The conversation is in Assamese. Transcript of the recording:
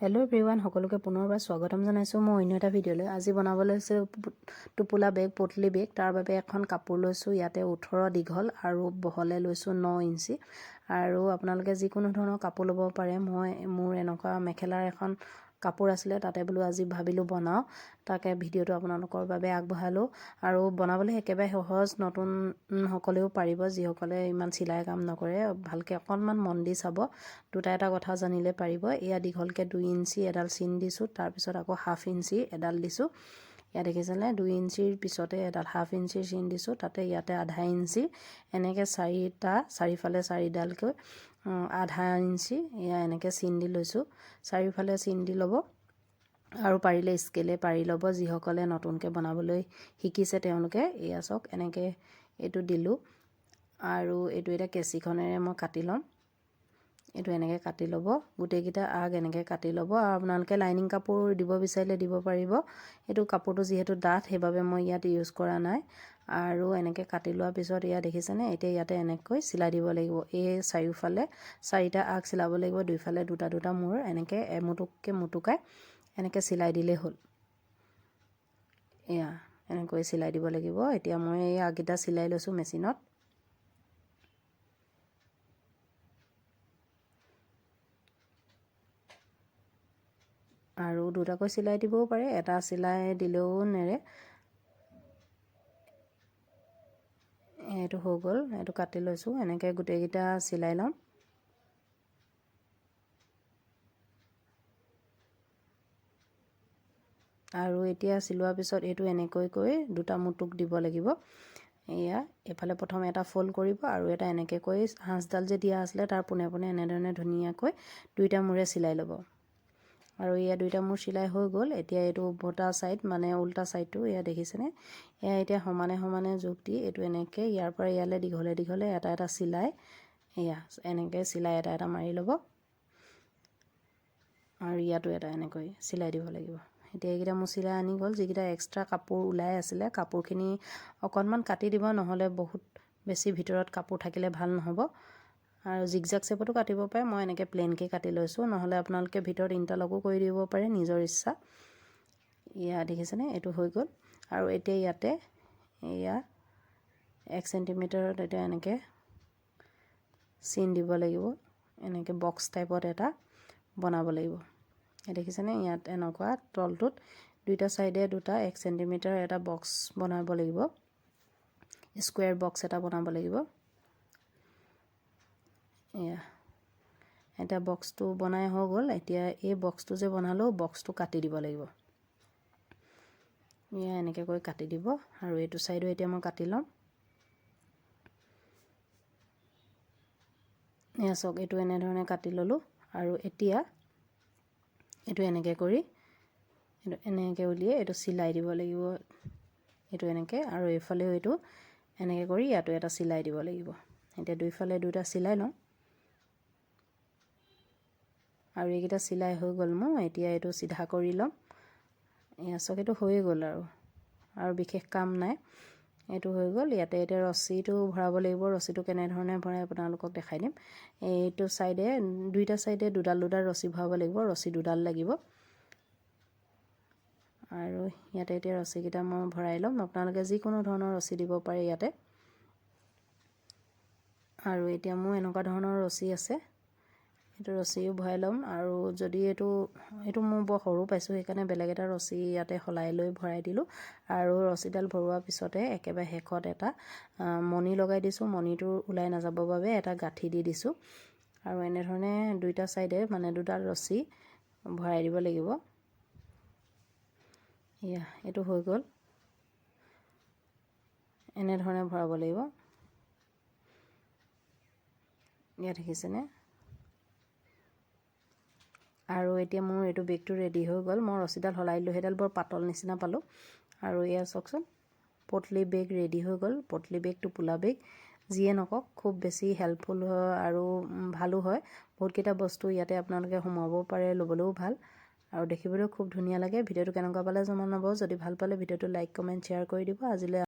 হেল্ল' এভৰিৱান সকলোকে পুনৰবাৰ স্বাগতম জনাইছোঁ। মই অন্য এটা ভিডিঅ'লৈ। আজি বনাব লৈছোঁ টোপোলা বেগ পটলি বেগ। তাৰ বাবে এখন কাপোৰ লৈছোঁ। ইয়াতে ওঠৰ দীঘল আৰু বহলে লৈছোঁ ন ইঞ্চি। আৰু আপোনালোকে যিকোনো ধৰণৰ কাপোৰ ল'ব পাৰে। মই মোৰ এনেকুৱা মেখেলাৰ এখন কাপোৰ আছিলে তাতে বোলো আজি ভাবিলোঁ বনাওঁ। তাকে ভিডিঅ'টো আপোনালোকৰ বাবে আগবঢ়ালোঁ। আৰু বনাবলৈ একেবাৰে সহজ নতুনসকলেও পাৰিব যিসকলে ইমান চিলাই কাম নকৰে ভালকৈ অকণমান মন দি চাব। দুটা এটা কথা জানিলে পাৰিব। এয়া দীঘলকৈ দুই ইঞ্চি এডাল চিন দিছোঁ তাৰপিছত আকৌ হাফ ইঞ্চি এডাল দিছোঁ। ইয়াত দেখিছেনে? দুই ইঞ্চিৰ পিছতে এডাল হাফ ইঞ্চিৰ চিন দিছোঁ তাতে ইয়াতে আধা ইঞ্চি এনেকৈ চাৰিটা চাৰিফালে চাৰিডালকৈ আধা ইঞ্চি এয়া এনেকৈ চিন দি লৈছোঁ। চাৰিওফালে চিন দি ল'ব আৰু পাৰিলে স্কেলে পাৰি ল'ব যিসকলে নতুনকৈ বনাবলৈ শিকিছে তেওঁলোকে এয়া চাওক এনেকৈ এইটো দিলোঁ। আৰু এইটো এতিয়া কেঁচিখনেৰে মই কাটি ল'ম। এইটো এনেকৈ কাটি ল'ব। গোটেইকেইটা আগ এনেকৈ কাটি ল'ব আৰু আপোনালোকে লাইনিং কাপোৰ দিব বিচাৰিলে দিব পাৰিব। এইটো কাপোৰটো যিহেতু ডাঠ সেইবাবে মই ইয়াত ইউজ কৰা নাই। আৰু এনেকৈ কাটি লোৱাৰ পিছত ইয়াত দেখিছেনে? এতিয়া ইয়াতে এনেকৈ চিলাই দিব লাগিব। এই চাৰিওফালে চাৰিটা আগ চিলাব লাগিব দুইফালে দুটা দুটা মূৰ এনেকৈ এমুটুককৈ মুটুকাই এনেকৈ চিলাই দিলেই হ'ল। এয়া এনেকৈ চিলাই দিব লাগিব। এতিয়া মই এই আগকেইটা চিলাই লৈছোঁ মেচিনত। আৰু দুটাকৈ চিলাই দিবও পাৰে এটা চিলাই দিলেও নেৰে। এইটো হৈ গ'ল এইটো কাটি লৈছোঁ এনেকৈ গোটেইকেইটা চিলাই ল'ম। আৰু এতিয়া চিলোৱাৰ পিছত এইটো এনেকৈ কৰি দুটা মুটুক দিব লাগিব। এয়া এইফালে প্ৰথম এটা ফ'ল্ড কৰিব আৰু এটা এনেকৈ কৰি সাঁচডাল যে দিয়া আছিলে তাৰ পোনে পোনে এনেধৰণে ধুনীয়াকৈ দুইটা মূৰে চিলাই ল'ব। আৰু এয়া দুইটা মোৰ চিলাই হৈ গ'ল। এতিয়া এইটো উভতা ছাইড মানে উল্টা ছাইডটো এয়া দেখিছেনে? এয়া এতিয়া সমানে সমানে জোখ দি এইটো এনেকৈ ইয়াৰ পৰা ইয়ালৈ দীঘলে দীঘলে এটা এটা চিলাই এয়া এনেকৈ চিলাই এটা এটা মাৰি ল'ব। আৰু ইয়াতো এটা এনেকৈ চিলাই দিব লাগিব। এতিয়া এইকেইটা মোৰ চিলাই আনি গ'ল। যিকেইটা এক্সট্ৰা কাপোৰ ওলাই আছিলে কাপোৰখিনি অকণমান কাটি দিব নহ'লে বহুত বেছি ভিতৰত কাপোৰ থাকিলে ভাল নহ'ব। আৰু জিগজাক চেপতো কাটিব পাৰে। মই এনেকৈ প্লেইনকৈ কাটি লৈছোঁ। নহ'লে আপোনালোকে ভিতৰত ইণ্টাৰলকো কৰি দিব পাৰে নিজৰ ইচ্ছা। এয়া দেখিছেনে? এইটো হৈ গ'ল। আৰু এতিয়া ইয়াতে এয়া এক চেণ্টিমিটাৰত এতিয়া এনেকৈ চিন দিব লাগিব। এনেকৈ বক্স টাইপত এটা বনাব লাগিব। দেখিছেনে? ইয়াত এনেকুৱা তলটোত দুইটা ছাইডে দুটা এক চেণ্টিমিটাৰ এটা বক্স বনাব লাগিব। স্কুৱেৰ বক্স এটা বনাব লাগিব। এয়া। এতিয়া বক্সটো বনাই হৈ গ'ল। এতিয়া এই বক্সটো যে বনালোঁ বক্সটো কাটি দিব লাগিব। এয়া এনেকৈ কৰি কাটি দিব আৰু এইটো ছাইডো এতিয়া মই কাটি ল'ম। এয়া চাওক এইটো এনেধৰণে কাটি ল'লোঁ আৰু এতিয়া এইটো এনেকৈ কৰি এইটো এনেকৈ উলিয়াই এইটো চিলাই দিব লাগিব। এইটো এনেকৈ আৰু এইফালেও এইটো এনেকৈ কৰি ইয়াতো এটা চিলাই দিব লাগিব। এতিয়া দুইফালে দুটা চিলাই লওঁ। আৰু এইকেইটা চিলাই হৈ গ'ল মোৰ এতিয়া এইটো চিধা কৰি ল'ম। এয়া চাওক এইটো হৈয়ে গ'ল আৰু আৰু বিশেষ কাম নাই। এইটো হৈ গ'ল ইয়াতে এতিয়া ৰছীটো ভৰাব লাগিব ৰছীটো কেনেধৰণে ভৰাই আপোনালোকক দেখাই দিম। এইটো ছাইডে দুইটা ছাইডে দুডাল দুডাল ৰছী ভৰাব লাগিব ৰছী দুডাল লাগিব। আৰু ইয়াতে এতিয়া ৰছীকেইটা মই ভৰাই ল'ম আপোনালোকে যিকোনো ধৰণৰ ৰছী দিব পাৰে ইয়াতে। আৰু এতিয়া মোৰ এনেকুৱা ধৰণৰ ৰছী আছে। এইটো ৰছীও ভৰাই ল'ম আৰু যদি এইটো এইটো মোৰ বৰ সৰু পাইছোঁ সেইকাৰণে বেলেগ এটা ৰছী ইয়াতে সলাই লৈ ভৰাই দিলোঁ। আৰু ৰছীডাল ভৰোৱাৰ পিছতে একেবাৰে শেষত এটা মণি লগাই দিছোঁ। মণিটো ওলাই নাযাবৰ বাবে এটা গাঁঠি দি দিছোঁ। আৰু এনেধৰণে দুইটা ছাইডে মানে দুডাল ৰছী ভৰাই দিব লাগিব। এয়া এইটো হৈ গ'ল। এনেধৰণে ভৰাব লাগিব। ইয়াত দেখিছেনে? আৰু এতিয়া মোৰ এইটো বেগটো ৰেডি হৈ গ'ল। মই ৰছীডাল সলাই দিলোঁ সেইডাল বৰ পাতল নিচিনা পালোঁ। আৰু এয়া চাওকচোন পটলি বেগ ৰেডি হৈ গ'ল। পটলি বেগ টোপোলা বেগ যিয়ে নকওক খুব বেছি হেল্পফুল হয় আৰু ভালো হয়। বহুতকেইটা বস্তু ইয়াতে আপোনালোকে সোমাব পাৰে ল'বলৈও ভাল। আৰু দেখিবলৈও খুব ধুনীয়া লাগে। ভিডিঅ'টো কেনেকুৱা পালে জনাব। যদি ভাল পালে ভিডিঅ'টো লাইক কমেণ্ট শ্বেয়াৰ কৰি দিব। আজিলৈ